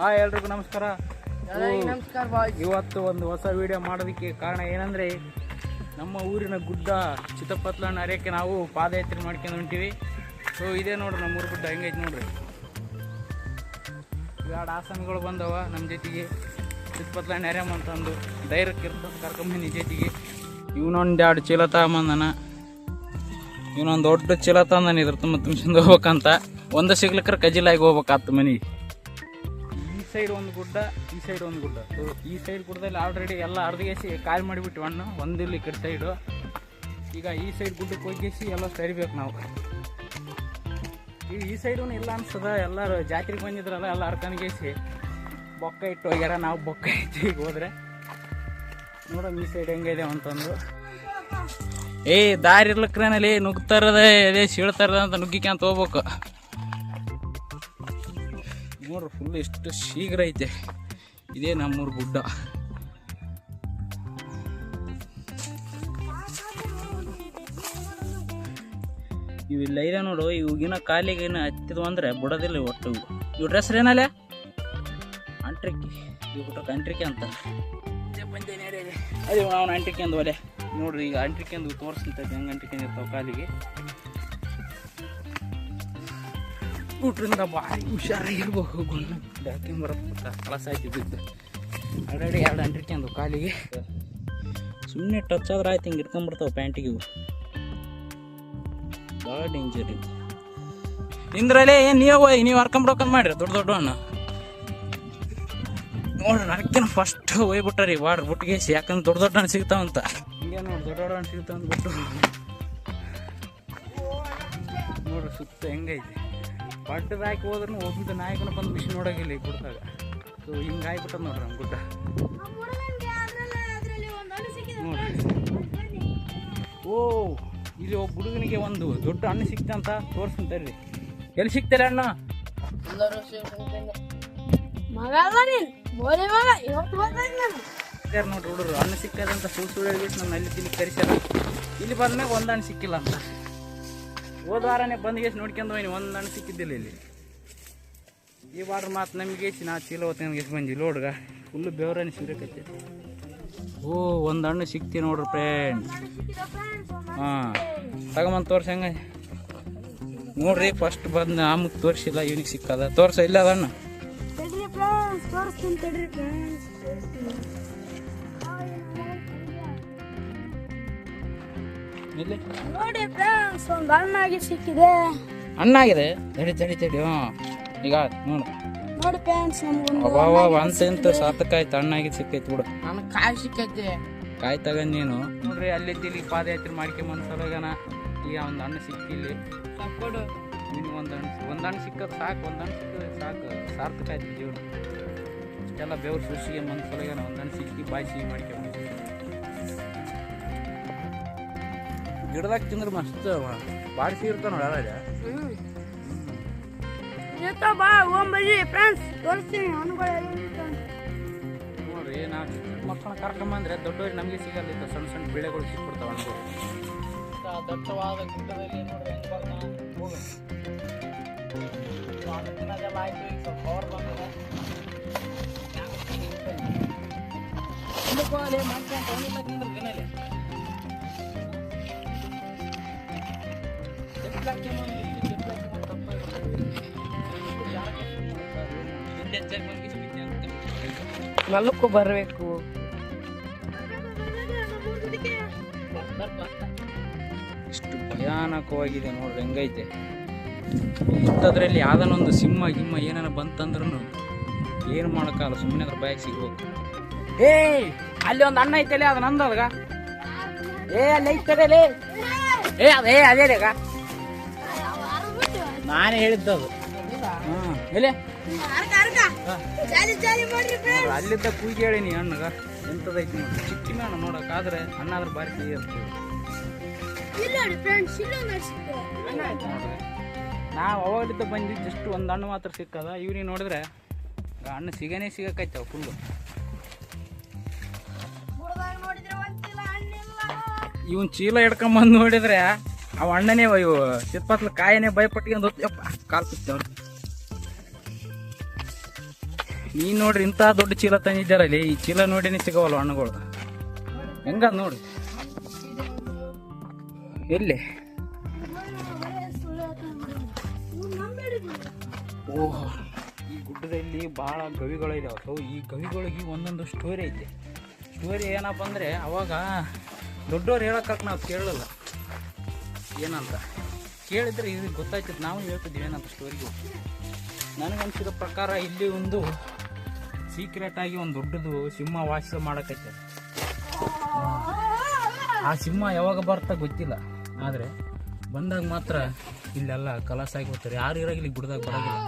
Hi ಎಲ್ರಿಗೂ ನಮಸ್ಕಾರ. ನಮಸ್ಕಾರ ಇವತ್ತು ಒಂದು ಹೊಸ ವಿಡಿಯೋ ಮಾಡೋದಕ್ಕೆ ಕಾರಣ ಏನಂದ್ರೆ ನಮ್ಮ ಊರಿನ ಗುಡ್ಡ ಚಿತ್ತಪತ್ಲ ಅರೆಯಕ್ಕೆ ನಾವು ಪಾದಯಾತ್ರೆ ಮಾಡ್ಕೊಂಡು ಹೊಂಟಿವಿ. ಸೊ ಇದೇ ನೋಡ್ರಿ ನಮ್ಮ ಊರು ಗುಡ್ಡ ಹೆಂಗೈತೆ ನೋಡ್ರಿ? ಎರಡು ಆಸನಗಳು ಬಂದವ ನಮ್ಮ ಜೊತೆಗೆ. ಚಿತ್ತಪತ್ಲ ಅರೆಯಮ್ಮ ಅಂತಂದು ಧೈರ್ಯಕ್ಕೆ ಇರ್ತದೆ ಕರ್ಕೊಂಬಂದು ಜೊತೆಗೆ. ಇವನೊಂದು ಎರಡು ಚೀಲ ತಗೊಂಬಂದನ. ಇವನೊಂದು ದೊಡ್ಡ ಚೀಲ ತಂದನ ಇದ್ರ ತುಂಬ ಚಂದ ಹೋಗ್ಬೇಕಂತ. ಒಂದು ಸಿಗ್ಲಿಕ್ರೆ ಕಜಿಲಾಗಿ ಹೋಗ್ಬೇಕಾತು ಮನೆಗೆ. ಸೈಡ್ ಒಂದು ಗುಡ್ಡ, ಈ ಸೈಡ್ ಒಂದು ಗುಡ್ಡ. ಈ ಸೈಡ್ ಗುಡ್ಡದಲ್ಲಿ ಆಲ್ರೆಡಿ ಎಲ್ಲ ಅರ್ಧಗೇಸಿ ಕಾಲ್ ಮಾಡಿಬಿಟ್ಟು ಹಣ್ಣು ಒಂದಿಲ್ಲ ಈ ಕಡೆ ಸೈಡು ಈಗ ಈ ಸೈಡ್ ಗುಡ್ಡಕ್ಕೆ ಹೋಗಿಸಿ ಎಲ್ಲ ಸರಿಬೇಕು ನಾವು. ಈ ಈ ಸೈಡೂ ಇಲ್ಲ ಅನ್ಸದ, ಎಲ್ಲರೂ ಜಾತ್ರೆಗೆ ಬಂದಿದ್ರಲ್ಲ, ಎಲ್ಲ ಹರ್ಕೊಂಡ್ಗೇಸಿ ಬೊಕ್ಕ ಇಟ್ಟು ಹೋಗ್ಯಾರ, ನಾವು ಬೊಕ್ಕ ಇಟ್ಟು ಈಗ ಹೋದ್ರೆ. ನೋಡೋಣ ಈ ಸೈಡ್ ಹೆಂಗಿದೆ ಅಂತಂದು. ಏ, ದಾರಿ ಇರ್ಲಕ್ರೇನಲ್ಲಿ ನುಗ್ತಾರದ ಅದೇ ಸೀಳ್ತಾರದ ಅಂತ ನುಗ್ಗಿಕ್ಯಾಂತ ಹೋಗ್ಬೇಕು. ನೋಡ್ರಿ ಫುಲ್ ಎಷ್ಟು ಶೀಘ್ರ ಐತೆ. ಇದೇ ನಮ್ಮೂರು ಗುಡ್ಡ. ಇವಿಲ್ಲ ಇದೆ ನೋಡು ಇವಾಗಿನ ಕಾಲಿಗಿನ ಹತ್ತಿದ್ವು ಅಂದ್ರೆ ಬಿಡೋದಿಲ್ಲ ಒಟ್ಟು ಇವು. ಡ್ರೆಸ್ ಏನಲ್ಲ? ಅಂಟ್ರಿಕ್ಕಿ ಇವು ಬಿಟ್ರೆ ಅಂಟ್ರಿಕೆ ಅಂತ. ಅದೇ ನಾವು ಅಂಟ್ರಿಕೆ ಅಂದ್ವಲೆ. ನೋಡ್ರಿ, ಈಗ ಅಂಟ್ರಿಕೆ ಅಂದು ತೋರಿಸ್ತೈತೆ ಹೆಂಗೆ ಅಂಟ್ರಿಕೆ ಇರ್ತಾವೆ ಕಾಲಿಗೆ. ಊಟ್ರಿಂದ ಭಾರಿ ಹುಷಾರಾಗಿರ್ಬೇಕು ಹಾಕ್ಯಂಬರತ್ತ ಕಳಸ ಬಿದ್ದು. ಆಲ್ರೆಡಿ ಎರಡು ಅಂಟಿಟ್ಕೊಂಡು ಕಾಲಿಗೆ. ಸುಮ್ಮನೆ ಟಚ್ ಆದ್ರೆ ಆಯ್ತು, ಹಿಂಗೆ ಇಟ್ಕೊಂಡ್ಬಿಡ್ತಾವೆ ಪ್ಯಾಂಟಿಗೆ ಇವು. ಭಾಳ ಡೇಂಜರ್ ಇವು. ಏನು ನೀವು ನೀವು ಹರ್ಕೊಂಬಿಡೋಕಂತ ಮಾಡ್ರಿ, ದೊಡ್ಡ ದೊಡ್ಡ ಅಣ್ಣ ನೋಡ್ರಿ ನನಗೇನು ಫಸ್ಟ್ ಹೋಗ್ಬಿಟ್ಟಾರಿ ವಾಡ್ರಿ ಬುಟ್ಟಿಗೆ ಯಾಕಂದ್ರೆ ದೊಡ್ಡ ದೊಡ್ಡ ಹಣ್ಣು ಸಿಗ್ತಾವಂತ ಹಿಂಗೆ ನೋಡಿ, ದೊಡ್ಡ ದೊಡ್ಡ ಹಣ್ಣು ಸಿಗ್ತಾವ ಅಂದ್ಬಿಟ್ಟು. ನೋಡ್ರಿ ಸುತ್ತ ಹೆಂಗೈತಿ. ಪಟ್ಟದ ಹಾಕಿ ಹೋದ್ರೂ ಒಬ್ಬ ನಾಯಕನ ಬಂದು ಮಿಷನ್ ನೋಡೋಂಗಿಲ್ಲ ಈ ಗುಡ್ಡದಾಗ ಸೊ ಹಿಂಗೆ ಆಗ್ಬಿಟ್ಟದ ನೋಡ್ರಿ ನಮ್ಮ ಗುಡ್ಡ ನೋಡ್ರಿ. ಓ ಇಲ್ಲಿ ಒಬ್ಬ ಹುಡುಗನಿಗೆ ಒಂದು ದೊಡ್ಡ ಹಣ್ಣು ಸಿಕ್ತಂತ ಅಂತ ಎಲ್ಲಿ ಸಿಗ್ತಾರೆ ಅಣ್ಣ? ನೀನ್? ನಾನು. ನೋಡ್ರಿ ಹುಡುಗರು ಹಣ್ಣು ಸಿಕ್ಕದಂತ ಸುಳ್ಳು ಸುಳ್ಳು ಹೇಳ್ಬಿಟ್ಟು ನಮ್ಮ ಅಲ್ಲಿ ತಿನ್ನಿ ಕರಿಸ್ಯಾರ. ಇಲ್ಲಿ ಬಂದ್ಮೇಲೆ ಒಂದು ಹಣ್ಣು ಸಿಕ್ಕಿಲ್ಲ ಅಂತ. ಹೋದ ವಾರನೇ ಬಂದ್ಗೇಸಿ ನೋಡ್ಕೊಂಡು ಹೋಯ್ನಿ, ಒಂದು ಹಣ್ಣು ಸಿಕ್ಕಿದ್ದಿಲ್ಲ ಇಲ್ಲಿ. ಈ ವಾರ ಮಾತು ನಮಗೆ ನಾ ಚೀಲ ಹೊತ್ಕೊಂಡು ಎಷ್ಟು ಬಂದಿ ಲೋಡ್ಗ ಫುಲ್ಲು ಬೆವರನ್ನ ಸಿಗಕೈತಿ ಓ, ಒಂದು ಹಣ್ಣು ಸಿಕ್ತಿ ನೋಡ್ರಿ ಫ್ರೆಂಡ್ ಹಾಂ, ತಗೊಂಬಂದು ತೋರ್ಸಿ ಹಂಗ. ನೋಡ್ರಿ ಫಸ್ಟ್ ಬಂದು ಆಮಕ್ಕೆ ತೋರಿಸಿಲ್ಲ, ಇವನಿಗೆ ಸಿಕ್ಕದ. ತೋರ್ಸ ಇಲ್ಲ ಅದ ಇಲ್ಲಿ ನೋಡಿ ಫ್ರೆಂಡ್ಸ್ ಒಂದು ಹಣ್ಣಾಗಿ ಸಿಕ್ಕಿದೆ. ಹಣ್ಣಾಗಿದೆ ತಡಿ ತಡಿ ತಡಿ ಹಾಂ ಈಗ ನೋಡು. ನೋಡಿ ಫ್ರೆಂಡ್ಸ್ ನಮ್ಗೊಂದು ಅವ ಅಂತಂತ ಸಾರ್ಥಕಾಯ್ತು ಹಣ್ಣಾಗಿ ಸಿಕ್ಕೈತಿ ಬಿಡು. ನನಗೆ ಕಾಯಿ ಸಿಕ್ಕೈತಿ. ಕಾಯಿ ತಗೊಂಡ್ ನೀನು? ನೋಡ್ರಿ ಅಲ್ಲಿ ಇಲ್ಲಿ ಪಾದಯಾತ್ರೆ ಮಾಡ್ಕೊಂಬಂದ್ ಸಲಗನ ಈಗ ಒಂದು ಹಣ್ಣು ಸಿಕ್ಕಿಲ್ಲಿ. ಕೊಡು. ನಿನಗೆ ಒಂದು ಹಣ್ಣು ಒಂದು ಹಣ್ಣು ಸಿಕ್ಕದ್ ಸಾಕು ಒಂದು ಹಣ್ಣು ಸಾಕು. ಸಾರ್ಥಕ ಆಯ್ತು ಜೀವನ ಇಷ್ಟೆಲ್ಲ ಬೆವ್ರು ಸೃಷ್ಟಿಗೆ ಒಂದು ಸಲಗನ ಒಂದು ಹಣ್ಣು ಸಿಕ್ಕಿ ಬಾಯಿ ಸಿಹಿ ಮಾಡ್ಕೊಂಬಂದು ಗಿಡದಾಗ ತಿಂದ್ರೆ ಮಸ್ತ್ ಬಾಡಿಸಿ ಸಿಹಿ ಇರ್ತಾವ ನೋಡ ಇವತ್ತು ಬಾ ಫ್ರೆಂಡ್ಸ್ ತೋರಿಸ್ತೀನಿ ನೋಡ್ರಿ ನಾವು ಮಕ್ಕಳ ಕಾರ್ಯಕ್ರಮ ಕರ್ಕೊಂಬಂದ್ರೆ ದೊಡ್ಡವ್ರಿಗೆ ನಮಗೆ ಸಿಗಲ್ಲ ಇತ್ತು ಸಣ್ಣ ಸಣ್ಣ ಬೆಳೆಗಳು ಸಿಕ್ಬಿಡ್ತಾವ ಅನ್ಬೋದು ದಟ್ಟವಾದ ಗುಡ್ಡದಲ್ಲಿ ನೋಡ್ರಿ ಹೋಗಿ ಆಯ್ತು ಈಗ ಸ್ವಲ್ಪ ಪವರ್ ಬಂದಿದೆ. ತಿಂದ್ರೆ ನಲ್ಲಕ್ಕೂ ಬರಬೇಕು ಎಷ್ಟು ಭಯಾನಕವಾಗಿದೆ ನೋಡ್ರಿ ಹೆಂಗೈತೆ ಇಂಥದ್ರಲ್ಲಿ ಒಂದು ಸಿಂಹ ಗಿಮ್ಮ ಏನಾರ ಬಂತಂದ್ರೂ ಏನು ಮಾಡೋಕ್ಕಾಗಲ್ಲ ಸುಮ್ಮನೆ ಅದ್ರ ಬಾಯಿಗೆ ಸಿಗ್ಬೇಕು ಏ ಅಲ್ಲಿ ಒಂದು ಅಣ್ಣ ಐತಲೆ ಅದು ನಂದು ಅದ್ಗ ಏ ಅಲ್ಲಿ ಐತಲೆ ಏ ಅದೇ ಅದೇ ಈಗ ನಾನೇ ಹೇಳಿದ್ದು ಅದು. ಹಾಂ ಎಲೆ? ಜಾಲಿ ಜಾಲಿ ಮಾಡ್ರಿ ನೋಡ್ರಿ, ಅಲ್ಲಿದ್ದ ಕೂಗಿ ಹೇಳಿನಿ ಅಣ್ಣಗ. ಎಂಥದೈತಿ ನೋಡಿ. ಚಿಕ್ಕ ಮೇಣ ನೋಡೋಕ್ಕಾದ್ರೆ ಅಣ್ಣ ಆದ್ರೆ ಬಾರಿ ಕೈ ಇರ್ತದೆ ನಾವು ಅವಾಗಲಿದ್ದ ಬಂದಿದ್ದು ಜಸ್ಟ್ ಒಂದು ಹಣ್ಣು ಮಾತ್ರ ಸಿಕ್ಕದ. ಇವ್ರಿಗೆ ನೋಡಿದ್ರೆ ಹಣ್ಣು ಸಿಗನೇ ಸಿಗಕ್ಕೈತವ ಫುಲ್ಲು ಇವನ್ ಚೀಲ ಹಿಡ್ಕೊಂಬಂದು ನೋಡಿದ್ರೆ ಅವ ಅಣ್ಣನೇ ಇವು. ಸಿಪ್ಪತ್ಲ ಕಾಯನೇ ಭಯಪಟ್ಕೊಂಡು ಯಪ್ಪ, ಕಾಲ್ ಕುತ್ತವ್ರು ನೀನ್ ನೋಡ್ರಿ ಇಂಥ ದೊಡ್ಡ ಚೀಲ ತಂದಿದ್ದಾರಲ್ಲಿ ಈ ಚೀಲ ನೋಡಿನೇ ಸಿಗವಲ್ಲ ಹಣ್ಣುಗಳು? ಹೆಂಗದ ನೋಡ್ರಿ ಎಲ್ಲಿ? ಓಹ್. ಈ ಗುಡ್ಡದಲ್ಲಿ ಭಾಳ ಗವಿಗಳು ಇದಾವೆ. ಸೊ, ಈ ಗವಿಗಳಿಗೆ ಒಂದೊಂದು ಸ್ಟೋರಿ ಐತೆ. ಸ್ಟೋರಿ ಏನಪ್ಪ ಅಂದರೆ ಅವಾಗ ದೊಡ್ಡವ್ರು ಹೇಳೋಕೆ ನಾವು ಕೇಳಲ್ಲ. ಏನಂತ? ಕೇಳಿದ್ರೆ ಇದು ಗೊತ್ತಾಯ್ತದೆ. ನಾವು ಹೇಳ್ತಿದ್ವಿ ಏನಂತ ಸ್ಟೋರಿಗೆ ನನಗನ್ಸಿದ ಪ್ರಕಾರ ಇಲ್ಲಿ ಒಂದು ಸೀಕ್ರೆಟ್ ಆಗಿ ಒಂದು ದೊಡ್ಡದು ಸಿಂಹ ವಾಸ ಮಾಡಕೈತೆ ಆ ಸಿಂಹ ಯಾವಾಗ ಬರ್ತಾ ಗೊತ್ತಿಲ್ಲ. ಆದರೆ ಬಂದಾಗ ಮಾತ್ರ ಇಲ್ಲೆಲ್ಲ ಕಲಾಸ ಆಗಿ ಹೋಗ್ತಾರೆ ಯಾರು ಇರೋ ಇಲ್ಲಿ ಗುಡ್ದಾಗ ಬರೋದಿಲ್ಲ.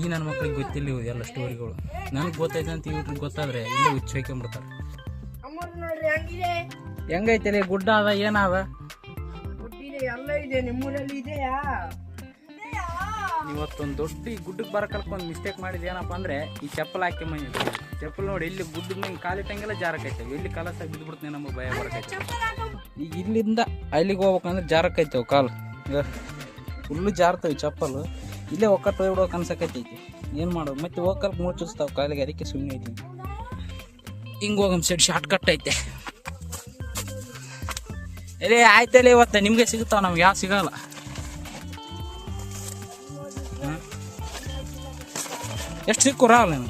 ಈ ನನ್ನ ಮಕ್ಳಿಗೆ ಗೊತ್ತಿಲ್ಲ ಇವು ಎಲ್ಲ ಸ್ಟೋರಿಗಳು ನನಗೆ ಗೊತ್ತೈತೆ ಅಂತ ಇವ್ರಿಗೆ ಗೊತ್ತಾದ್ರೆ ಇಲ್ಲೇ ಹುಚ್ಚು ಹೆಂಗೈತೆ ಗುಡ್ಡ ಅದ ಏನಾದ ಎಲ್ಲ ಇದೆ ನಿಮ್ಮೂರಲ್ಲಿ ಇದೆಯಾ? ಇವತ್ತೊಂದು ದೊಡ್ಡ ಈ ಗುಡ್ಡಕ್ಕೆ ಬರೋ ಒಂದು ಮಿಸ್ಟೇಕ್ ಮಾಡಿದ ಏನಪ್ಪ ಅಂದರೆ ಈ ಚಪ್ಪಲ್ ಹಾಕಿ ಮನೆ ಚಪ್ಪಲ್ ನೋಡಿ ಇಲ್ಲಿ ಗುಡ್ಡ ಮೇಲೆ ಕಾಲಿಟ್ಟಂಗೆಲ್ಲ ಜಾರಕೈತೆ ಎಲ್ಲಿ ಕಲಸಾಗಿ ಬಿದ್ದುಬಿಡ್ತೀನಿ ನಮಗೆ ಭಯ ಬರಕೈತೆ. ಈಗ ಇಲ್ಲಿಂದ ಅಲ್ಲಿಗೆ ಹೋಗ್ಬೇಕಂದ್ರೆ ಜಾರಕೈತೆ ಕಾಲು. ಫುಲ್ಲು ಜಾರ್ತವೆ ಚಪ್ಪಲು. ಇಲ್ಲೇ ಒಕ್ಕಟ್ಟು ಹೋಗ್ಬಿಡೋಕೆ ಅನ್ಸಕೈತೈತಿ ಏನು ಮಾಡೋದು? ಮತ್ತೆ ಹೋಗಕ್ಕೆ ಮುಚ್ಚಿಸ್ತಾವೆ ಕಾಲಿಗೆ ಅದಕ್ಕೆ ಸುಮ್ಮನೆ ಐತಿ ಹಿಂಗೆ ಹೋಗಮ್ ಸೈಡ್ ಶಾರ್ಟ್ ಕಟ್ ಐತೆ. ಎಲ್ಲಿ ಆಯ್ತಲ್ಲ ಇವತ್ತು ನಿಮಗೆ ಸಿಗುತ್ತಾವ ನಮ್ಗೆ ಯಾವ ಸಿಗಲ್ಲ. ಎಷ್ಟು ಸಿಕ್ಕು ರಾವಲ್ಲ ನೀವು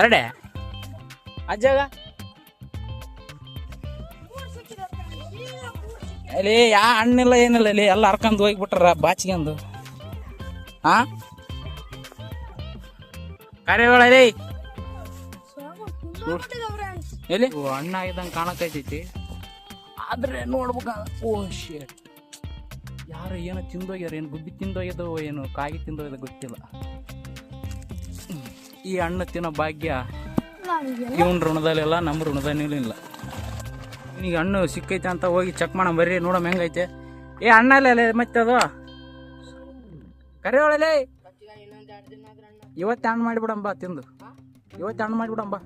ಎರಡೇ? ಅಜ್ಜಾಗ ಅಲ್ಲಿ ಯಾ ಹಣ್ಣಿಲ್ಲ, ಏನಿಲ್ಲ, ಇಲ್ಲಿ ಎಲ್ಲ ಹರ್ಕೊಂಡು ಹೋಗ್ಬಿಟ್ರ ಬಾಚಿಗೆಂದು. ಹಾ ಕಾರ್ಯಗಳಲ್ಲಿ ಎಲ್ಲಿ? ಓ, ಹಣ್ಣು ಆಗಿದಂಗೆ ಕಾಣಕೈತೈತಿ ಆದ್ರೆ ನೋಡ್ಬೇಕ ಓ ಶೇಟ್ ಯಾರು ಏನೋ ತಿಂದೋಗ್ಯಾರ ಏನು ಗುಬ್ಬಿ ತಿಂದೋಗ್ಯದೋ ಏನು ಕಾಯಿ ತಿಂದೋಗ್ಯದ ಗೊತ್ತಿಲ್ಲ. ಈ ಹಣ್ಣು ತಿನ್ನೋ ಭಾಗ್ಯ ಇವನ್ ಋಣದಲ್ಲೆಲ್ಲ ನಮ್ಮ ಋಣದಲ್ಲೂ ಇಲ್ಲ. ನಿನಗೆ ಹಣ್ಣು ಸಿಕ್ಕೈತೆ ಅಂತ ಹೋಗಿ ಚೆಕ್ ಮಾಡೋಣ ಬರ್ರಿ ನೋಡಮ್ ಹೆಂಗೈತೆ. ಏ ಹಣ್ಣ ಅಲ್ಲ ಮತ್ತೆ ಅದು? ಕರೆ ಒಳಲೇ ಇವತ್ತು ಹಣ್ಣು ಮಾಡಿಬಿಡಂಬ ತಿಂದು. ಇವತ್ತು ಹಣ್ಣು ಮಾಡಿಬಿಡಂಬ.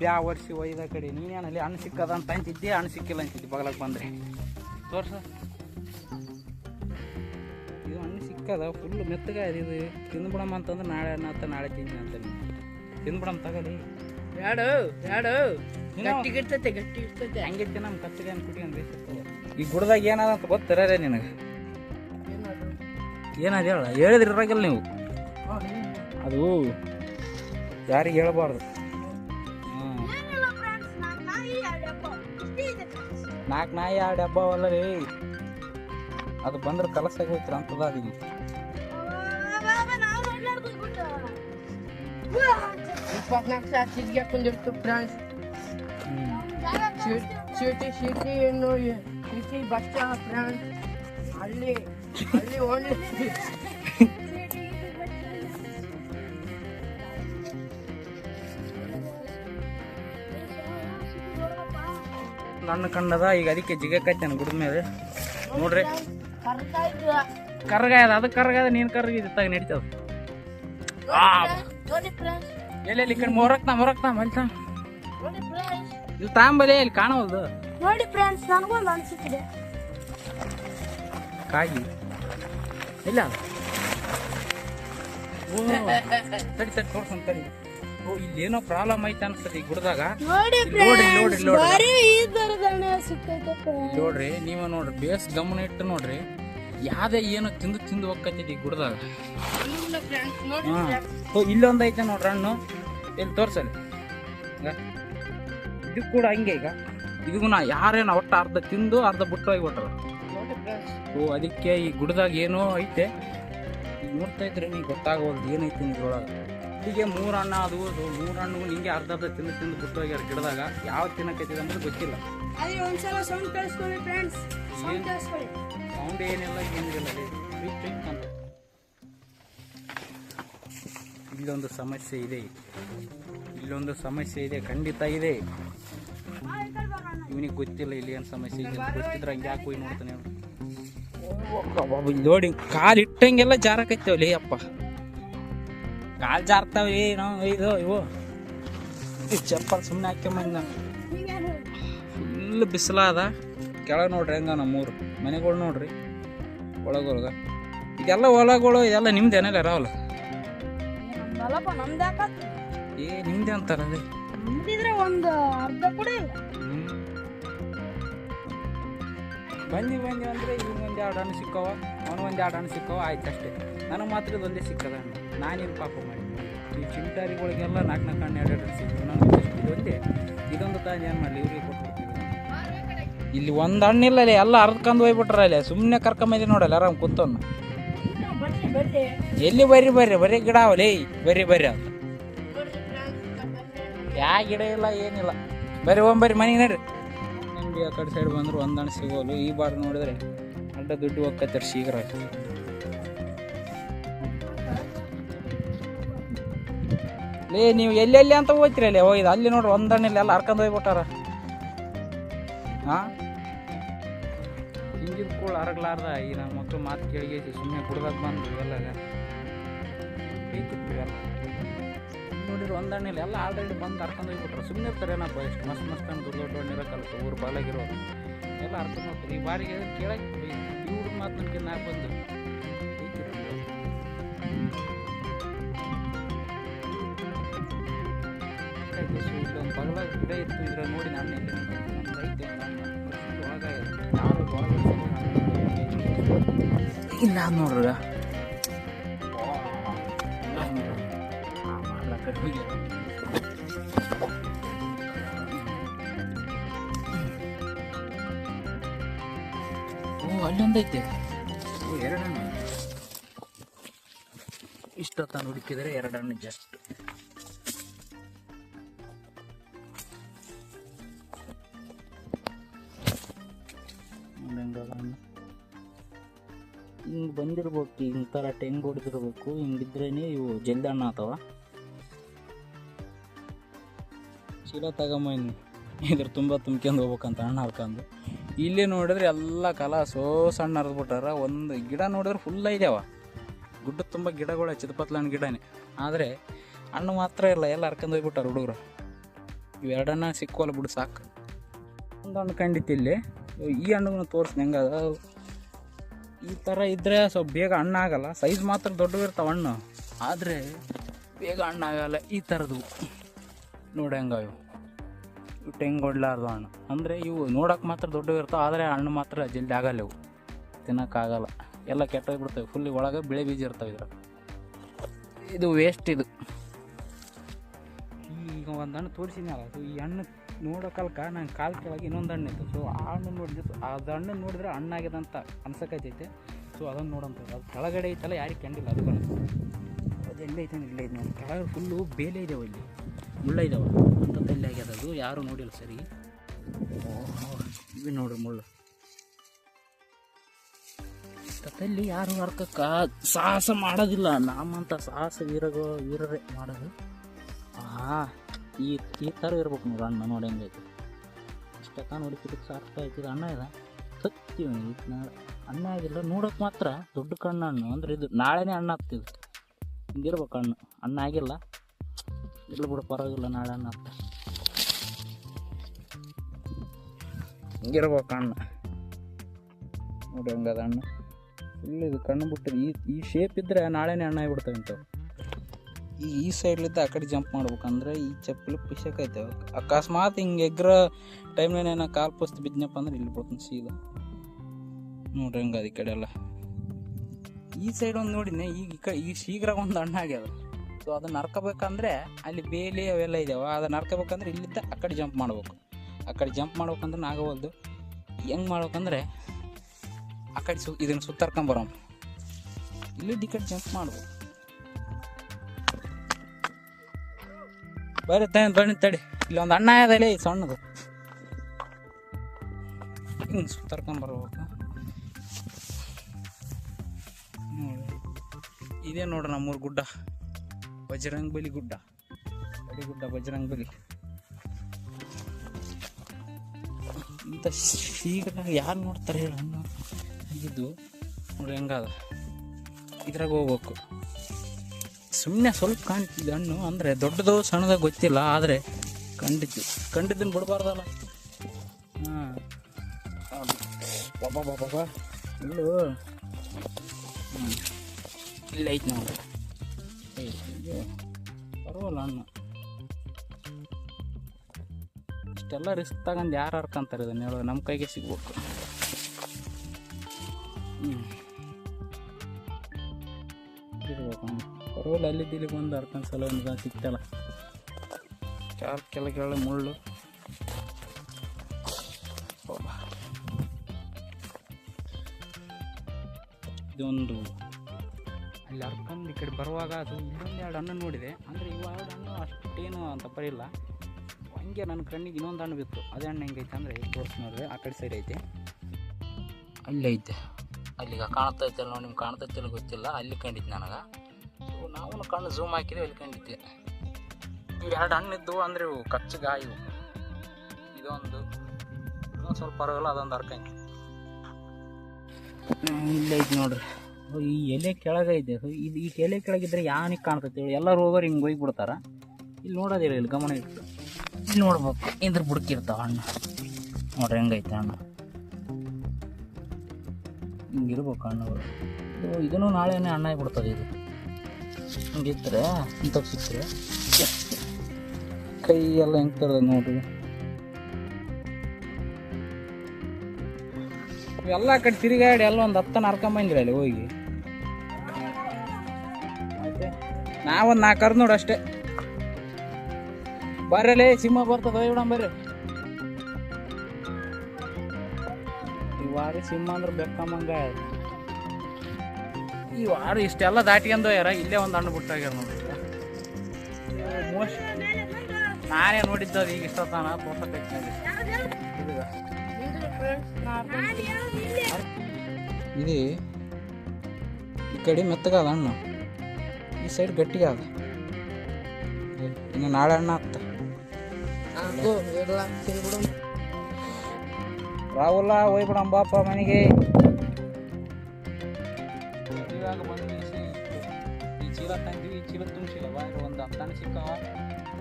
ಬ್ಯಾ ವರ್ಷಿ ಒಯ್ದ ಕಡೆ. ನೀನೇನಲ್ಲಿ ಹಣ್ಣು ಸಿಕ್ಕದ ಅಂತ ಅಂತಿದ್ದೆ ಹಣ್ಣು ಸಿಕ್ಕಿಲ್ಲ ಅಂತಿದ್ದೆ ಬಗಲಕ್ಕೆ ಬಂದ್ರೆ. ತೋರ್ಸ. ಇದು ಹಣ್ಣು ಸಿಕ್ಕದ ಫುಲ್ ಮೆತ್ತಗ ಇದು ತಿಂದ್ಬಿಡಮ್ಮ ಅಂತಂದ್ರೆ ನಾಳೆ ಅಂತ ನಾಳೆ ತಿಂದೆ ಅಂತ ತಿಂದ್ಬಿಡಮ್ಮ ತಗಲಿ ಯಾಡು ಯಾಡು ಗಟ್ಟಿ ಇರ್ತೈತೆ ಗಟ್ಟಿ ಇರ್ತೈತೆ ಹಂಗೈತೆ ನಮ್ಮ ಕತ್ತಿಗೆ ಅನ್ಬಿಟ್ಟು ಹಂಗೆ ಈ ಗುಡ್ದಾಗ ಏನದ ಅಂತ ಗೊತ್ತಿರೇ ನಿನಗೆ. ಏನದ ಹೇಳ ಹೇಳಿದ್ರಿರಾಗಿಲ್ಲ ನೀವು. ಅದು ಯಾರಿಗೆ ಹೇಳ್ಬಾರ್ದು. ನಾಲ್ಕು ನಾಯಿ ಎರಡು ಹಬ್ಬ ಅಲ್ಲ ರೀ ಅದು ಬಂದ್ರೆ ಕಲಸಾಗಿ ಹೋಯ್ತು ಅಂತದ ಅದೀನಿ. ಇಪ್ಪತ್ನಾಲ್ಕು ಸಾವಿರ ಚೀಟಿ ಏನು ಬಸ್ ಬಚ್ಚ ಫ್ರೆಂಡ್ಸ್ ಅಲ್ಲಿ ಅಲ್ಲಿ ಓಣಿ ಹಣ್ಣು ಕಂಡದ ಈಗ ಅದಕ್ಕೆ ಜಿಗಕ್ಕೈತೆ ನನ್ನ ಗುಡ್ದ ಮೇಲೆ. ನೋಡ್ರಿ. ಕರ್ಗಾಯದ ಅದು ಕರ್ಗಾಯದ ನೀನು ಕರ್ಗಿದ ತಾಗ ನಡೀತದ. ಎಲ್ಲೆಲ್ಲಿ ಈ ಕಡೆ ಮೊರಕ್ತಾ ಮೊರಕ್ತಾ ಮಲ್ತ. ಇಲ್ಲಿ ತಾಂಬಲೆ ಇಲ್ಲಿ ಕಾಣವಲ್ದು. ನೋಡಿ ಫ್ರೆಂಡ್ಸ್ ನನಗೊಂದು ಅನ್ಸುತ್ತಿದೆ. ಕಾಗಿ ಇಲ್ಲ. ತಡಿ ತಡಿ ಓ ಇಲ್ಲೇನೋ ಪ್ರಾಬ್ಲಮ್ ಐತೆ ಅನ್ಸ್ತದೆ ಈ ಗುಡ್ದಾಗ ನೋಡಿ ನೋಡ್ರಿ ನೋಡ್ರಿ ನೋಡ್ರಿ. ಬರೀ ಈ ದರದಣ್ಣೆ ಸಿಕ್ಕೈತೆ ಫ್ರೆಂಡ್ಸ್ ನೋಡ್ರಿ ನೀವ ನೋಡ್ರಿ ಬೇಸ್ ಗಮನ ಇಟ್ಟು ನೋಡ್ರಿ. ಯಾವ್ದೇ ಏನೋ ತಿಂದು ತಿಂದು ಹೋಗ್ತೈತಿ ಈ ಗುಡ್ದಾಗ ನೋಡಿ ಇಲ್ಲೊಂದು ಐತೆ ನೋಡ್ರಿ ಹಣ್ಣು. ಇಲ್ಲಿ ತೋರ್ಸಲಿ ಇದು ಕೂಡ ಹಂಗೆ ಈಗ. ಇದಕ್ಕೂ ನಾ ಯಾರೇನು ಒಟ್ಟು ಅರ್ಧ ತಿಂದು ಅರ್ಧ ಬಿಟ್ಟು ಹೋಗ್ಬಿಟ್ರು. ನೋಡಿ ಓ ಅದಕ್ಕೆ ಈ ಗುಡ್ದಾಗ ಏನೋ ಐತೆ. ನೋಡ್ತಾ ಇದ್ರೆ ನೀ ಗೊತ್ತಾಗೋದು ಏನೈತೆ ಇದ್ರೊಳಗೆ ಹೀಗೆ ಮೂರು ಹಣ್ಣು ಅದು ಮೂರು ಹಣ್ಣು ಹಿಂಗೆ ಅರ್ಧ ಅರ್ಧ ತಿಂದು ತಿಂದು ಬಿಟ್ಟು ಹೋಗ್ಯಾರ ಗಿಡದಾಗ ಯಾವ ತಿನ್ನಕೈತಿದೆ ಅಂದ್ರೆ ಗೊತ್ತಿಲ್ಲ. ಒಂದ್ಸಲ ಸೌಂಡ್ ಕೇಳಿಸ್ಕೊಳ್ಳಿ ಫ್ರೆಂಡ್ಸ್ ಸೌಂಡ್ ಕೇಳಿಸ್ಕೊಳ್ಳಿ. ಸೌಂಡ್ ಏನಿಲ್ಲ ಏನಿಲ್ಲ ಅಂತ. ಇಲ್ಲೊಂದು ಸಮಸ್ಯೆ ಇದೆ. ಇಲ್ಲೊಂದು ಸಮಸ್ಯೆ ಇದೆ ಖಂಡಿತ ಇದೆ. ಇವನಿಗೆ ಗೊತ್ತಿಲ್ಲ ಇಲ್ಲಿ ಏನು ಸಮಸ್ಯೆ ಇದೆ ಗೊತ್ತಿದ್ರೆ ಹಂಗೆ ಯಾಕೆ ಹೋಗಿ ನೋಡ್ತಾನೆ ನೋಡಿ ಕಾಲು ಇಟ್ಟಂಗೆಲ್ಲ ಜಾರಕೈತೇವಲ್ಲಿ ಅಪ್ಪ. ಕಾಲು ಜಾರ್ತಾವೆ ನಾವು ಇದು ಇವು. ಚಪ್ಪಲ್ ಸುಮ್ಮನೆ ಹಾಕ್ಯಂಬಂದು ನಾನು. ಫುಲ್ ಬಿಸಿಲಾದ. ಕೆಳಗೆ ನೋಡ್ರಿ ಹೆಂಗ ನಮ್ಮೂರು. ಮನೆಗಳು ನೋಡ್ರಿ. ಒಳಗೊಳಗ. ಇದೆಲ್ಲ ಹೊಲಗಳು ಇದೆಲ್ಲ ನಿಮ್ದು ಏನಲ್ಲ ಯಾಕತ್ತ ಏ ನಿಮ್ದೆ ಅಂತಾರ ಅದೇ. ನಮ್ದಿದ್ರೆ ಒಂದು ಅರ್ಧ ಕೂಡ ಇಲ್ಲ. ಬಂದಿ ಬಂದಿ ಅಂದರೆ ಇವ್ನು ಒಂದು ಎರಡು ಹಣ್ಣು ಸಿಕ್ಕವ ಅವನು ಒಂದು ಎರಡು ಹಣ್ಣು ಸಿಕ್ಕವ ಆಯ್ತು ಅಷ್ಟೇ ನನಗೆ ಮಾತ್ರ ಇದೊಂದೇ ಸಿಕ್ಕದ ಹಣ್ಣು. ನಾನೇನು ಪಾಪ ಮಾಡಿದ್ದೀನಿ? ಈ ಚಿಂತಾರಿಗಳಿಗೆಲ್ಲ ನಾಲ್ಕು ನಾಲ್ಕು ಹಣ್ಣು, ಎರಡು ಎರಡು ನಾನು ಇದೊಂದೇ ಇದೊಂದು ತಾನು ಏನು ಮಾಡಲಿ? ಇವ್ರಿಗೆ ಇಲ್ಲಿ ಒಂದು ಹಣ್ಣಿಲ್ಲ ಅಲ್ಲಿ, ಎಲ್ಲ ಅರ್ದ್ಕೊಂಡು ಹೋಗ್ಬಿಟ್ರ ಅಲ್ಲಿ. ಸುಮ್ಮನೆ ಕರ್ಕೊಂಬಂದಿ ನೋಡಲ್ಲ, ಆರಾಮ್ ಕೂತವ್ನು. ಎಲ್ಲಿ ಬರ್ರಿ ಬರ್ರಿ, ಬರೀ ಗಿಡ ಅವಲೇ ಬರ್ರಿ ಬರ್ರಿ ಅಂತ. ಯಾ ಗಿಡ ಇಲ್ಲ, ಏನಿಲ್ಲ. ಬರ್ರಿ ಓಂ ಬರ್ರಿ, ಮನೆಗೆ ನಡ್ರಿ. ನಿಮ್ಗೆ ಆ ಕಡೆ ಸೈಡ್ ಬಂದ್ರು ಒಂದು ಹಣ್ಣು ಸಿಗೋಲು. ಈ ಬಾರ್ ನೋಡಿದ್ರೆ ಅಡ್ಡ ದುಡ್ಡು ಹೋಗ್ಕತ್ತಾರೆ ಶೀಘ್ರ ಲೇ ನೀವು ಎಲ್ಲೆಲ್ಲಿ ಅಂತ ಹೋಗ್ತೀರಿ ಅಲ್ಲಿ? ಹೋಗಿದ್ದು ಅಲ್ಲಿ ನೋಡ್ರಿ, ಒಂದಣ್ಣಿಲ್ಲ ಎಲ್ಲ ಹರ್ಕೊಂಡು ಹೋಗ್ಬಿಟ್ಟಾರ. ಹಾಂ ಹಿಂಗಿದ ಕೂಡ ಹರಗ್ಲಾರ್ದ ಈ ನಮ್ಮ ಮಕ್ಕಳು ಮಾತು ಕೇಳಿಗೆ ಸುಮ್ಮನೆ ಕುಡ್ದಾಗ ಬಂದು ಇವೆಲ್ಲ ಒಂದಣ್ಣಿಲ್ಲ ನೋಡಿರಿ ಒಂದು ಹಣ್ಣಿಲ್ಲ ಎಲ್ಲ ಆಲ್ರೆಡಿ ಬಂದು ಹರ್ಕೊಂಡು ಹೋಗ್ಬಿಟ್ರು. ಸುಮ್ಮನೆ ಇರ್ತಾರೆ ಏನಪ್ಪ ಎಷ್ಟು ಮಸ್ತ್ ಮಸ್ತ್ ಅಂತ ದೊಡ್ಡ ದೊಡ್ಡ ಹಣ್ಣು ಇರೋಕ್ಕಲ್ಲ ಊರು ಬಾಲಾಗಿರೋದು ಎಲ್ಲ ಹರ್ಕೊಂಡು ಹೋಗ್ತಾರೆ. ಈ ಬಾರಿಗೆ ಕೇಳಕ್ಕೆ ಇವ್ರ ಮಾತು ನನಗೆ ನಾಲ್ಕು ಬಂದು. ಬಗಲ ಗಿಡ ಇತ್ತು ಇದ್ರ ನೋಡಿ ನಾನು ಒಳಗೆ ಇಲ್ಲ ಅದ್ ನೋಡ್ರಿ ಅಲ್ಲೊಂದೈತೆ. ಓ ಎರಡು ಹಣ್ಣು ಇಷ್ಟೊತ್ತ ಹುಡುಕಿದರೆ ಎರಡು ಹಣ್ಣು ಜಸ್ಟ್ ಹಿಂಗೆ ಬಂದಿರ್ಬೇಕು ಹಿಂಗೆ ಥರ ಟೆಂಗ್ ಹೊಡೆದಿರ್ಬೇಕು ಹಿಂಗಿದ್ರೇನೆ ಇವು ಜಲ್ದಿ ಹಣ್ಣು ಆತವ. ಚೀಲ ತಗೊಂಬಂದು ಇದ್ರ ತುಂಬ ತುಂಬ್ಕೊಂಡು ಹೋಗ್ಬೇಕಂತ ಹಣ್ಣು ಹರ್ಕೊಂಡು ಇಲ್ಲಿ ನೋಡಿದ್ರೆ ಎಲ್ಲ ಕಲ ಸೋ ಸಣ್ಣ ಹರಿದ್ಬಿಟ್ಟಾರ. ಒಂದು ಗಿಡ ನೋಡಿದ್ರೆ ಫುಲ್ ಇದಾವ ಗುಡ್ಡ ತುಂಬ ಗಿಡಗಳು ಚಿದಪತ್ಲ ಹಣ್ಣು ಗಿಡನೇ. ಆದರೆ ಹಣ್ಣು ಮಾತ್ರ ಇಲ್ಲ, ಎಲ್ಲ ಹರ್ಕೊಂಡು ಹೋಗ್ಬಿಟ್ಟಾರ ಹುಡುಗರು. ಇವೆರಡನ್ನ ಸಿಕ್ಕೋಲ್ಲ ಬಿಡು ಸಾಕು. ಒಂದು ಹಣ್ಣು ಇಲ್ಲಿ. ಈ ಹಣ್ಣುಗಳನ್ನ ತೋರಿಸ್ನ ಹೆಂಗದ ಈ ಥರ ಇದ್ದರೆ ಸ್ವಲ್ಪ ಬೇಗ ಹಣ್ಣಾಗಲ್ಲ. ಸೈಜ್ ಮಾತ್ರ ದೊಡ್ಡವಿರ್ತಾವೆ ಹಣ್ಣು. ಆದರೆ ಬೇಗ ಹಣ್ಣಾಗಲ್ಲ ಈ ಥರದ್ದು. ನೋಡಿ ಹೆಂಗವು ಇವು. ಟೆಂಗ್ ಹೊಡ್ಲಾರ್ದು ಹಣ್ಣು. ಅಂದರೆ ಇವು ನೋಡೋಕೆ ಮಾತ್ರ ದೊಡ್ಡವಿರ್ತಾವೆ ಆದರೆ ಹಣ್ಣು ಮಾತ್ರ ಜಲ್ದಿ ಆಗಲ್ಲ ಇವು. ತಿನ್ನೋಕ್ಕಾಗಲ್ಲ ಎಲ್ಲ ಕೆಟ್ಟೋಗ್ಬಿಡ್ತವೆ ಫುಲ್ ಒಳಗೆ ಬಿಳೆ ಬೀಜ ಇರ್ತವೆ ಇದ್ರ ಇದು ವೇಸ್ಟ್ ಇದು. ಈಗ ಒಂದು ಹಣ್ಣು ತೋರಿಸಿದ್ನಲ್ಲ ಈ ಹಣ್ಣು ನೋಡೋಕಲ್ಕ ನಂಗೆ ಕಾಲು ಕೆಳಗೆ ಇನ್ನೊಂದು ಹಣ್ಣು ಇತ್ತು. ಸೊ ಆ ಹಣ್ಣು ನೋಡಿದ್ರೆ ಅದು ಹಣ್ಣು ನೋಡಿದ್ರೆ ಹಣ್ಣಾಗಿದೆ ಅಂತ ಅನ್ಸಕೈತೈತೆ ಸೊ ಅದನ್ನು ನೋಡೋಂಥದ್ದು ಅದು ಕೆಳಗಡೆ ಐತಲ್ಲ ಯಾರಿಗೆ ಕಂಡಿಲ್ಲ ಅದು ಅದು ಎಲ್ಲೇ ಐತೆ ಇಲ್ಲೇ ಐತೆ ನೋಡಿ. ಕೆಳಗಡೆ ಫುಲ್ಲು ಬೇಲೆ ಇದೆ ಇಲ್ಲಿ. ಮುಳ್ಳ ಇದಾವೆ. ಅಂತ ಆಗ್ಯದ ಅದು. ಯಾರು ನೋಡಿಲ್ಲ ಸರಿ. ಇವೆ ನೋಡ್ರಿ ಮುಳ್ಳು. ತಲ್ಲಿ ಯಾರು ಹರ್ಕಕ್ಕ ಸಾಹಸ ಮಾಡೋದಿಲ್ಲ. ನಮ್ಮಂಥ ಸಾಹಸ ವೀರಗೋ ವೀರರೇ ಮಾಡೋದು. ಆ ಈ ಈ ಥರ ಇರ್ಬೇಕು ನೋಡಿ ಅಣ್ಣ ನೋಡಿ ಹೆಂಗೈತೆ ಇಷ್ಟಕ್ಕ ನೋಡಿ ಕಿಟಕ್ ಸಾರ್ಥ ಆಯ್ತಿದ. ಅಣ್ಣ ಇದೆ. ಸತ್ತೀವಿ ನಾಳೆ. ಅಣ್ಣ ಆಗಿಲ್ಲ, ನೋಡೋಕೆ ಮಾತ್ರ ದೊಡ್ಡ ಕಣ್ಣು ಹಣ್ಣು ಅಂದ್ರೆ ಇದು ನಾಳೆನೇ ಹಣ್ಣು ಆಗ್ತಿದೆ ಹಿಂಗಿರ್ಬೇಕು ಹಣ್ಣು ಅಣ್ಣ ಆಗಿಲ್ಲ. ಇಲ್ಲ ಬಿಡು, ಪರವಾಗಿಲ್ಲ, ನಾಳೆ ಹಣ್ಣು ಆಗ್ತ ಹಿಂಗಿರ್ಬೇಕು ಅಣ್ಣ. ನೋಡಿ ಹಂಗದ ಅಣ್ಣ. ಇಲ್ಲ ಇದು ಕಣ್ಣು ಬಿಟ್ಟರೆ ಈ ಈ ಶೇಪ್ ಇದ್ರೆ ನಾಳೆನೇ ಅಣ್ಣ ಆಗಿಬಿಡ್ತವೆ ಇಂಥವು ಈ ಈ ಸೈಡ್ಲಿದ್ದ ಆ ಕಡೆ ಜಂಪ್ ಮಾಡ್ಬೇಕಂದ್ರೆ ಈ ಚಪ್ಪಲಿ ಐತೆ. ಅಕಸ್ಮಾತ್ ಹಿಂಗೆ ಎಗ್ರ ಟೈಮ್ನಾಗ ಏನೋ ಕಾಲು ಪುಸ್ತ್ ಬಿದ್ನಪ್ಪ ಅಂದ್ರೆ ಇಲ್ಲಿ ಬಿಡ್ತೀನಿ ಸೀದ. ನೋಡ್ರಿ ಹಂಗೆ ಈ ಕಡೆ ಎಲ್ಲ. ಈ ಸೈಡ್ ಒಂದು ನೋಡಿನಿ ಈಗ ಈ ಕಡೆ, ಈ ಶೀಘ್ರ ಒಂದು ಹಣ್ಣು ಆಗ್ಯದ. ಸೊ ಅದನ್ನ ನರ್ಕೋಬೇಕಂದ್ರೆ ಅಲ್ಲಿ ಬೇಲಿ ಅವೆಲ್ಲ ಇದಾವೆ, ಅದನ್ನ ನರ್ಕೋಬೇಕಂದ್ರೆ ಇಲ್ಲಿದ್ದ ಆ ಕಡೆ ಜಂಪ್ ಮಾಡ್ಬೇಕು. ಆ ಕಡೆ ಜಂಪ್ ಮಾಡ್ಬೇಕಂದ್ರೆ ನಾಗವಲ್ದು. ಹೆಂಗೆ ಮಾಡ್ಬೇಕಂದ್ರೆ ಆ ಕಡೆ ಸು, ಇದನ್ನು ಸುತ್ತರ್ಕೊಂಬರೋಣ ಇಲ್ಲಿದ್ದ ಈ ಕಡೆ ಜಂಪ್ ಮಾಡ್ಬೇಕು. ಬರ್ರಿ ತೇನ್ ಬನ್ನಿ ತಡಿ. ಇಲ್ಲಿ ಒಂದು ಅಣ್ಣ ಇದೆ ಸಣ್ಣದು. ಹಿಂಗೆ ಸುತ್ತರ್ಕೊಂಬರ್ಬೇಕು ನೋಡಿ. ಇದೇ ನೋಡ್ರಿ ನಮ್ಮೂರು ಗುಡ್ಡ. ಬಜರಂಗ್ ಬಲಿ ಗುಡ್ಡ. ಬಲಿ ಗುಡ್ಡ, ಬಜರಂಗ್ ಬಲಿ. ಇಂಥ ಶೀಘ್ರ ಯಾರು ನೋಡ್ತಾರೆ ಹೇಳಿ ಅನ್ನೋ ಇದ್ದು ನೋಡಿ ಹೆಂಗದ ಇದ್ರಾಗ ಹೋಗ್ಬೇಕು. ಸುಮ್ಮನೆ ಸ್ವಲ್ಪ ಕಾಣ್ತಿದ್ದೆ ಹಣ್ಣು. ಅಂದರೆ ದೊಡ್ಡದು ಸಣ್ಣದಾಗ ಗೊತ್ತಿಲ್ಲ ಆದರೆ ಕಂಡಿದ್ದು. ಕಂಡಿದ್ದನ್ನು ಬಿಡಬಾರ್ದಲ್ಲ. ಹಾಂ. ಬಾಬಾ ಬಾಬಾ ಇಲ್ಲು ಐತೆ ಏ, ಇದು ಹಣ್ಣು. ಇಷ್ಟೆಲ್ಲ ರಿಸ್ಕ್ ತಗೊಂಡು ಯಾರು ಹರ್ಕೊಂತಾರೆ ಇದನ್ನ ಹೇಳೋದು ನಮ್ಮ ಕೈಗೆ ಸಿಗ್ಬೇಕು. ಹ್ಞೂ ಇರ್ಬೇಕು ಅಲ್ಲಿ ಇಲ್ಲಿ ಬಂದು ಹರ್ಕೊಂಡು ಸಲ ಒಂದು ಸಿಗ್ತಲ್ಲ ಚಾರ್ ಕೆಳಗೆ ಮುಳ್ಳು. ಇದೊಂದು ಅಲ್ಲಿ ಅರ್ಕೊಂಡು ಈ ಕಡೆ ಬರುವಾಗ ಅದು ಇನ್ನೊಂದು ಎರಡು ಹಣ್ಣು ನೋಡಿದೆ. ಅಂದರೆ ಇವು ಎರಡು ಹಣ್ಣು ಅಷ್ಟೇನು ಅಂತ ಬರಿಲ್ಲ. ಹಂಗೆ ನನ್ನ ಕಣ್ಣಿಗೆ ಇನ್ನೊಂದು ಹಣ್ಣು ಬಿತ್ತು. ಅದೇ ಹಣ್ಣು ಹೆಂಗೈತೆ ಅಂದರೆ ತೋರಿಸಿ ನೋಡಿದ್ರೆ ಆ ಕಡೆ ಸೈಡ್ ಐತೆ. ಅಲ್ಲಿ ಐತೆ. ಅಲ್ಲಿಗ ಕಾಣ್ತೈತಲ್ಲ ನೋಡಿ ನಿಮ್ಗೆ ಕಾಣ್ತೈತಿಲ್ಲ ಗೊತ್ತಿಲ್ಲ. ಅಲ್ಲಿ ಕಂಡಿದ್ದು ನನಗೆ. ಕಣ್ಣು ಝೂಮ್ ಹಾಕಿದ್ರೆ ಹೇಳ್ಕೊಂಡಿದ್ದೆ ಕಂಡಿದ್ದೆ ಇವು ಎರಡು ಹಣ್ಣು ಇದ್ದವು ಅಂದರೆ ಇವು ಕಚ್ಚಗಾಯಿ ಇವು. ಇದೊಂದು, ಇನ್ನೊಂದು ಸ್ವಲ್ಪ ಪರವಾಗಿಲ್ಲ, ಅದೊಂದು ಅರ್ಕಂಗೆ ಇಲ್ಲೇ ನೋಡ್ರಿ. ಈ ಎಲೆ ಕೆಳಗೆ ಇದೆ. ಇದು ಈ ಎಲೆ ಕೆಳಗಿದ್ರೆ ಯಾನಿಗೆ ಕಾಣ್ತೈತಿ ಹೇಳಿ. ಎಲ್ಲರೂ ಹೋಗೋರು ಹಿಂಗೆ ಹೋಗಿ ಬಿಡ್ತಾರ ಇಲ್ಲಿ ನೋಡೋದಿಲ್ಲ, ಇಲ್ಲಿ ಗಮನ ಇಟ್ಟು ಇಲ್ಲಿ ನೋಡ್ಬೇಕು. ಇದ್ರ ಬುಡಕಿರ್ತಾವ ಹಣ್ಣು. ನೋಡ್ರಿ, ಹೆಂಗೈತೆ ಹಣ್ಣು. ಹಿಂಗಿರ್ಬೇಕು ಹಣ್ಣುಗಳು. ಇದು ಇದನ್ನು ನಾಳೆನೇ ಹಣ್ಣಾಗಿ ಆಗಿಬಿಡ್ತದೆ ಇದು. ಹಿಂಗಿದ್ರೆ ಅಂತ ಸಿಕ್ಕರೆ ಕೈ ಎಲ್ಲ ಹೆಂಗೆ ತರದ ನೋಡ್ರಿ. ಎಲ್ಲ ಕಡೆ ತಿರುಗಾಡಿ ಎಲ್ಲ ಒಂದು ಹತ್ತನ ಹರ್ಕೊಂಬಂದ್ರಿ ಅಲ್ಲಿ ಹೋಗಿ. ನಾವೊಂದು ನಾಲ್ಕು ನೋಡು ಅಷ್ಟೇ. ಬರಲೇ ಸಿಂಹ ಬರ್ತದ ಇಡಮ್ ಬರ್ರಿ. ಇವಾಗ ಸಿಂಹ ಅಂದ್ರೆ ಬೆಕ್ಕಮ್ಮಂಗ ಈ ವಾರ ಇಷ್ಟೆಲ್ಲ ದಾಟ್ಕೊಂಡು ಯಾರ? ಇಲ್ಲೇ ಒಂದು ಹಣ್ಣು ಬಿಟ್ಟಾಗ್ಯಾರ ನೋಡಿ. ಮೋಸ್ಟ್ ನಾನೇ ನೋಡಿದ್ದು ಅದು ಈಗ ಇಷ್ಟೊತ್ತಾನ ತೋರ್ಸಕ್ಕೆ ಇದು ಈ ಕಡೆ ಮೆತ್ತಗದ ಹಣ್ಣು. ಈ ಸೈಡ್ ಗಟ್ಟಿಗೆ ಅದ ಇನ್ನು ನಾಳೆ ಹಣ್ಣು ಆಗ್ತ. ರಾಹುಲ ಹೋಯ್ ಬಿಡಂ ಬಾಪ ಮನೆಗೆ. ಇವಾಗ ಬಂದು ಈ ಚೀಲ ತಂದಿವಿ ಈ ಚೀಲ ತುಂಬಿಸಿಲ್ಲ ಒಂದು ಹತ್ತಾನ ಸಿಕ್ಕವ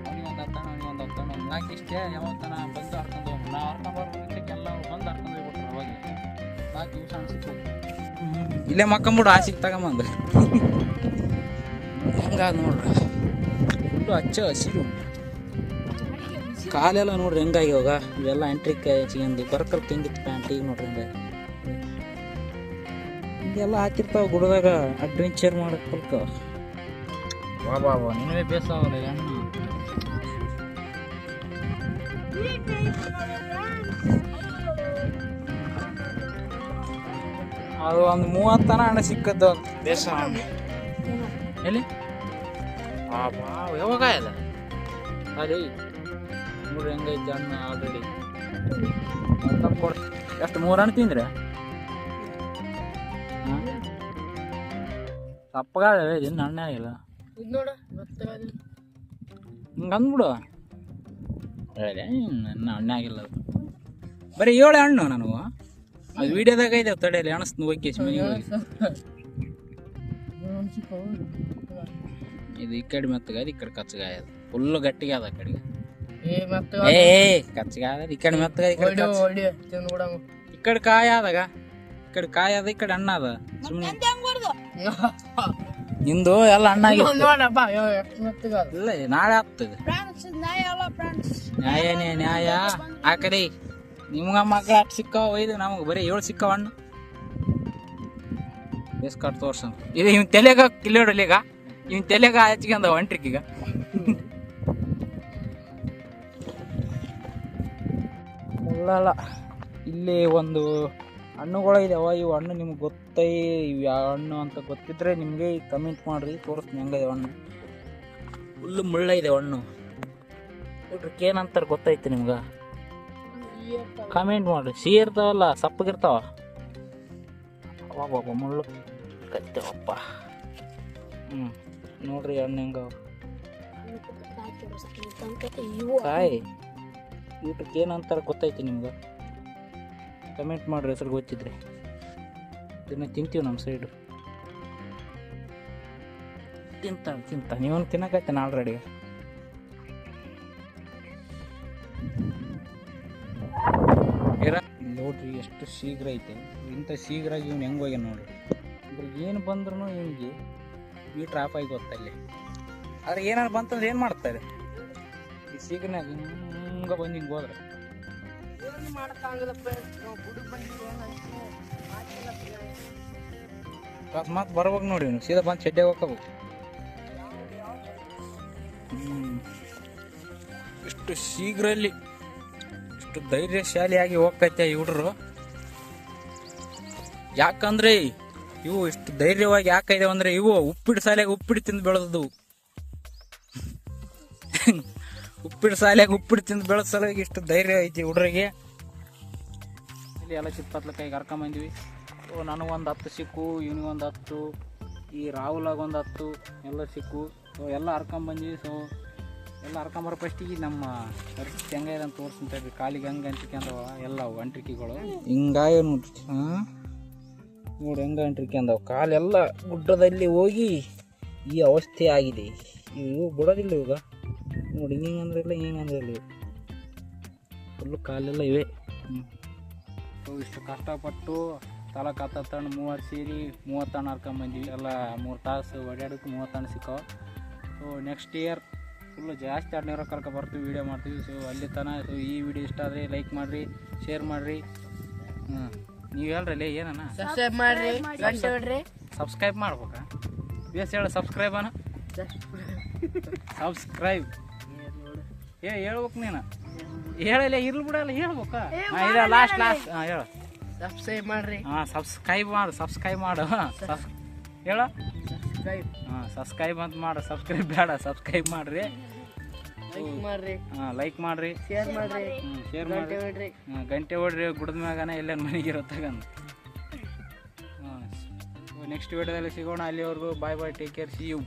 ಅವನಿಗೆ ಒಂದು ಹತ್ತಾನ ಅವನಿಗೆ ಒಂದು ಹತ್ತಾನ ಒಂದು ನಾಲ್ಕು ಇಷ್ಟೇ ಯಾವತ್ತನ ಬಂದು ಹರ್ಕೊಂಡು ಹೋಗಿ ನಾ ಹರ್ಕೊಂಡು ಎಲ್ಲ ಬಂದು ಹರ್ಕೊಂಡು ಹೋಗ್ಬಿಟ್ರು ಅವಾಗ ನಾಲ್ಕು ದಿವಸ ಅನ್ಸಿತ್ತು ಇಲ್ಲೇ ಮಕ್ಕಂಬಿಡು, ಆ ಸಿಕ್ ತಗೊಂಬಂದು ಹೆಂಗಾದ ನೋಡ್ರಿ. ಫುಲ್ಲು ಹಚ್ಚ ಹಸಿರು. ಕಾಲೆಲ್ಲ ನೋಡ್ರಿ ಹೆಂಗಾಗ್ಯಾವಾಗ ಇವೆಲ್ಲ ಎಂಟ್ರಿಕ್ ಹೆಚ್ಚಿಗೆ ಬರ್ಕಲ್ ಹೆಂಗಿತ್ತು ಪ್ಯಾಂಟ್ ಈಗ ನೋಡ್ರಿ ಹಿಂಗೆ. ಹಿಂಗೆಲ್ಲ ಹಾಕಿರ್ತಾವ ಗುಡದಾಗ ಅಡ್ವೆಂಚರ್ ಮಾಡಕ್ ಕಲ್ಕ ವಾ ಬಾ ನಿನವೇ ಬೇಸಾವಲ್ಲ ಹೆಣ್ಣು ಅದು ಒಂದು ಮೂವತ್ತನ ಹಣ ಸಿಕ್ಕದ್ದು ದೇಶ ಎಲ್ಲಿ? ಯಾವಾಗ ಅದ ಅದೇ ನೋಡ್ರಿ ಹೆಂಗೈತೆ ಆಗಲಿ ಆಲ್ರೆಡಿ. ಕೊಡ್ ಎಷ್ಟು, ಮೂರು ಹಣ್ಣು ತಿಂದ್ರೆ? ಸಪ್ಪಗಾಗವೆ ಇನ್ನು ಹಣ್ಣೆ ಆಗಿಲ್ಲ ಹಿಂಗೆ ಅಂದ್ಬಿಡು. ಹೇಳಿದೆ ನನ್ನ ಹಣ್ಣೆ ಆಗಿಲ್ಲ ಅದು. ಬರೀ ಏಳು ಹಣ್ಣು ನನಗೂ. ಅದು ವಿಡಿಯೋದಾಗ ಇದೆ ತಡೆಯಲ್ಲಿ ಅಣಸ್ತು ಹೋಗಿ ಮನೆಗೆ ಹೋಗಿ. ಇದು ಈ ಕಡೆ ಮೆತ್ತಗಾದ ಈ ಕಡೆ ಕಚ್ಚಗಾಯ ಫುಲ್ಲು ಗಟ್ಟಿಗೆ ಅದ ಕಡೆಗೆ. ಏ ಕಚ್ಚಗಾದ ಈ ಕಡೆ ಮೆತ್ತಗಾದ ಈ ಕಡೆ ಕಾಯ ಆದಾಗ. ಕಡೆ ಕಾಯಿ ಅದ ಈ ಕಡೆ ಅಣ್ಣ ಅದ. ಸುಮ್ಮನೆ ನಿಂದು ಎಲ್ಲ ಅಣ್ಣ ಇಲ್ಲ ನಾಳೆ ಆಗ್ತದೆ. ನ್ಯಾಯನೇ ನ್ಯಾಯ ಆ ಕಡೆ ನಿಮ್ಗ ಮಕ್ಳು ಅಟ್ ಸಿಕ್ಕಾವ? ಒಯ್ದು ನಮಗೆ ಬರೀ ಏಳು ಸಿಕ್ಕಾವ ಎಸ್ ಬೇಸ್ಕಾಟ್ ತೋರ್ಸ. ಇದು ಇವ್ ತಲೆಗ ಕಿಲ್ಲೋಡಲ್ಲ ಈಗ. ಇವ್ ತಲೆಗ ಹಚ್ಕೊಂಡ ಒಂಟ್ರಿಕ್ ಈಗ. ಇಲ್ಲ ಇಲ್ಲಿ ಒಂದು ಹಣ್ಣುಗಳು ಇದಾವೆ ಇವು ಹಣ್ಣು ನಿಮ್ಗೆ ಗೊತ್ತೈ ಇವು ಯಾವ ಹಣ್ಣು ಅಂತ ಗೊತ್ತಿದ್ರೆ ನಿಮಗೆ ಕಮೆಂಟ್ ಮಾಡ್ರಿ ತೋರಿಸ್ತೀನಿ ಹೆಂಗಿದೆ ಹಣ್ಣು. ಫುಲ್ಲು ಮುಳ್ಳ ಇದೆ ಹಣ್ಣು. ನೋಡ್ರಿ ಏನಂತಾರೆ ಗೊತ್ತೈತೆ ನಿಮ್ಗೆ? ಕಮೆಂಟ್ ಮಾಡ್ರಿ ಸಿಹಿ ಇರ್ತಾವಲ್ಲ ಸಪ್ಪಗಿರ್ತಾವ ಅವಾಗ ಮುಳ್ಳು. ಕತ್ತೇವಪ್ಪ. ಹ್ಞೂ ನೋಡ್ರಿ ಹಣ್ಣು ಹೆಂಗ ಕಾಯಿ ಊಟಕ್ಕೆ ಏನಂತಾರೆ ಗೊತ್ತೈತಿ ನಿಮ್ಗೆ? ಕಮೆಂಟ್ ಮಾಡ್ರಿ ಹೆಸರು ಗೊತ್ತಿದ್ರೆ. ಇದನ್ನ ತಿಂತೀವಿ ನಮ್ಮ ಸೈಡು ತಿಂತ ತಿಂತ. ನೀವೊಂದು ತಿನ್ನಕೈತೇನೆ ಆಲ್ರೆಡಿ ಇರ ನೋಡ್ರಿ ಎಷ್ಟು ಶೀಘ್ರ ಐತೆ. ಇಂಥ ಶೀಘ್ರ ಇವನು ಹೆಂಗೆ ಹೋಗ್ಯಾನ ನೋಡ್ರಿ. ಅಂದ್ರೆ ಏನು ಬಂದ್ರು ಹಿಂಗೆ ಈ ಟ್ರಾಪ್ ಆಗಿ ಗೊತ್ತಲ್ಲಿ ಆದ್ರೆ ಏನಾರು ಬಂತಂದ್ರೆ ಏನು ಮಾಡ್ತಾರೆ? ಈ ಶೀಘ್ರನೇ ಹಿಂಗ ಬಂದು ಹಿಂಗೆ ಹೋದ್ರೆ. ಏನು ನಾವು ಬಂದಿವಿ ಆಗಿಲ್ಲ. ಅಕಸ್ಮಾತ್ ಬರ್ಬೇಕು ನೋಡಿ ನೀವು ಸೀದಾ ಬಂದು ಚಡ್ಡೆ ಹೋಗ್ಬೇಕು. ಇಷ್ಟು ಶೀಘ್ರಲ್ಲಿ ಇಷ್ಟು ಧೈರ್ಯಶಾಲಿಯಾಗಿ ಹೋಗ್ತೈತೆ ಈ ಹುಡ್ರು ಯಾಕಂದ್ರೆ ಇವು ಇಷ್ಟು ಧೈರ್ಯವಾಗಿ ಯಾಕಿದೆ ಅಂದ್ರೆ ಇವು ಉಪ್ಪಿಟ್ಟು ಸಾಲೆಗೆ ಉಪ್ಪಿಟ್ಟು ತಿಂದು ಬೆಳೆದವು ಉಪ್ಪಿಟ್ಟು ಸಾಲೆಗೆ ಉಪ್ಪಿಟ್ಟು ತಿಂದು ಬೆಳೆದ ಸಲುವಾಗಿ ಇಷ್ಟು ಧೈರ್ಯ ಐತಿ ಹುಡ್ರಿಗೆ ಇಲ್ಲಿ ಎಲ್ಲ ಚಿತ್ಪತ್ಲಕಾಯಿ ಕರ್ಕೊಂಬಂದ್ವಿ ಸೊ ನನಗೊಂದು ಹತ್ತು ಸಿಕ್ಕು ಇವನಿಗೊಂದು ಹತ್ತು, ಈ ರಾಹುಲಾಗೊಂದು ಹತ್ತು, ಎಲ್ಲ ಸಿಕ್ಕು. ಸೊ ಎಲ್ಲ ಹರ್ಕೊಂಬಂದ್ವಿ ಸೊ ಎಲ್ಲ ಹರ್ಕೊಂಬರೋ ಫಸ್ಟಿಗೆ ನಮ್ಮ ಪರಿಸ್ಥಿತಿ ಹೆಂಗಿದೆ ಅಂತ ಇದ್ವಿ ಕಾಲಿಗೆ ಹಂಗೆ ಅಂಟಿಕೊಂಡವ, ಎಲ್ಲ ಅವು ಅಂಟ್ರಿಕೆಗಳು ಹಿಂಗಾಯ ನೋಡ್ರಿ ಹಾಂ? ನೋಡಿ ಹೆಂಗೆ ಅಂಟ್ರಿಕೊಂಡವು ಕಾಲೆಲ್ಲ ಗುಡ್ಡದಲ್ಲಿ ಹೋಗಿ ಈ ಅವಸ್ಥೆ ಆಗಿದೆ. ಇವು ಬಿಡೋದಿಲ್ಲ ಇವಾಗ. ನೋಡಿ ಹಿಂಗೆ ಅಂದ್ರಿಲ್ಲ ಹಿಂಗೆ ಅಂದ್ರಿಲ್ಲ ಇವು. ಫುಲ್ಲು ಕಾಲೆಲ್ಲ ಇವೆ. ಇಷ್ಟು ಕಷ್ಟಪಟ್ಟು ತಲ ಕತ್ತಣ್ಣ ಮೂವತ್ತು ಸೀರೆ ಮೂವತ್ತಣ್ಣ ಹರ್ಕೊಂಬಂದ್ವಿ ಎಲ್ಲ ಮೂರು ತಾಸು ಓಡಾಡೋಕ್ಕೆ ಮೂವತ್ತಣ್ಣ ಸಿಕ್ಕೋ ಸೊ ನೆಕ್ಸ್ಟ್ ಇಯರ್ ಫುಲ್ಲು ಜಾಸ್ತಿ ಹಣ್ಣೀರ ಕರ್ಕೊ ಬರ್ತೀವಿ ವೀಡಿಯೋ ಮಾಡ್ತೀವಿ. ಸೊ ಅಲ್ಲಿ ತನಕ ಸೊ ಈ ವಿಡಿಯೋ ಇಷ್ಟ ಆದರೆ ಲೈಕ್ ಮಾಡಿರಿ ಶೇರ್ ಮಾಡಿರಿ. ಹ್ಞೂ ನೀವು ಹೇಳ್ರಲ್ಲ ಏನಣ್ಣ? ಸಬ್ಸ್ಕ್ರೈಬ್ ಮಾಡಿರಿ ಸಬ್ಸ್ಕ್ರೈಬ್ ಮಾಡ್ಬೇಕಾ? ಬೇಸ್ ಹೇಳ ಸಬ್ಸ್ಕ್ರೈಬ್ ಅಣ್ಣ. ಸಬ್ಸ್ಕ್ರೈಬ್ ಏ ಹೇಳ್ಬೇಕು ನೀನು. ಹೇಳಲ್ಲ ಇರ್ಲಿ ಬಿಡಲ್ಲ ಹೇಳ್ಬೇಕಾ ಇದೆ ಲಾಸ್ಟ್ ಲಾಸ್ಟ್ ಹಾಂ ಹೇಳು. ಸಬ್ಸ್ಕ್ರೈಬ್ ಮಾಡ್ರಿ. ಹಾಂ ಸಬ್ಸ್ಕ್ರೈಬ್ ಮಾಡು ಸಬ್ಸ್ಕ್ರೈಬ್ ಮಾಡು. ಹೇಳು. ಸಬ್ಸ್ಕ್ರೈಬ್ ಹಾಂ ಸಬ್ಸ್ಕ್ರೈಬ್ ಅಂತ ಮಾಡು ಸಬ್ಸ್ಕ್ರೈಬ್ ಬೇಡ ಸಬ್ಸ್ಕ್ರೈಬ್ ಮಾಡ್ರಿ. ಲೈಕ್ ಮಾಡ್ರಿ. ಹಾಂ ಲೈಕ್ ಮಾಡ್ರಿ. ಶೇರ್ ಮಾಡ್ರಿ. ಹ್ಞೂ ಶೇರ್ ಗಂಟೆ ಮಾಡಿ ಹೊಡ್ರಿ. ಹಾಂ ಗಂಟೆ ಹೊಡ್ರಿ ಗುಡದ ಮ್ಯಾಗನ ಎಲ್ಲ ಮನೆಗೆ ಇರತ್ತಾಗಂದು ಹಾಂ ನೆಕ್ಸ್ಟ್ ವಿಡಿಯೋದಲ್ಲಿ ಸಿಗೋಣ. ಅಲ್ಲಿವರೆಗೂ bye bye take care see you